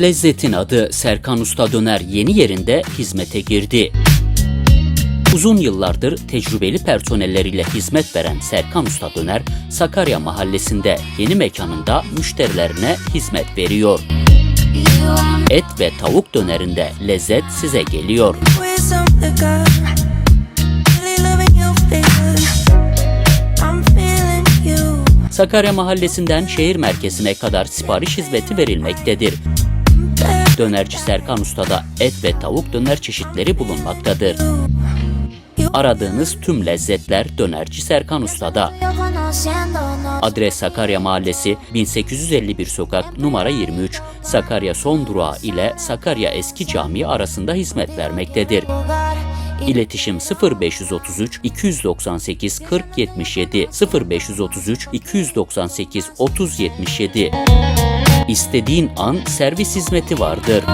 Lezzetin adı Serkan Usta Döner yeni yerinde hizmete girdi. Uzun yıllardır tecrübeli personelleriyle hizmet veren Serkan Usta Döner, Sakarya Mahallesi'nde yeni mekanında müşterilerine hizmet veriyor. Et ve tavuk dönerinde lezzet size geliyor. Sakarya Mahallesi'nden şehir merkezine kadar sipariş hizmeti verilmektedir. Dönerci Serkan Usta'da et ve tavuk döner çeşitleri bulunmaktadır. Aradığınız tüm lezzetler Dönerci Serkan Usta'da. Adres Sakarya Mahallesi 1851 Sokak numara 23 Sakarya Son Durağı ile Sakarya Eski Camii arasında hizmet vermektedir. İletişim 0533 298 40 77 0533 298 30 77 İstediğin an servis hizmeti vardır.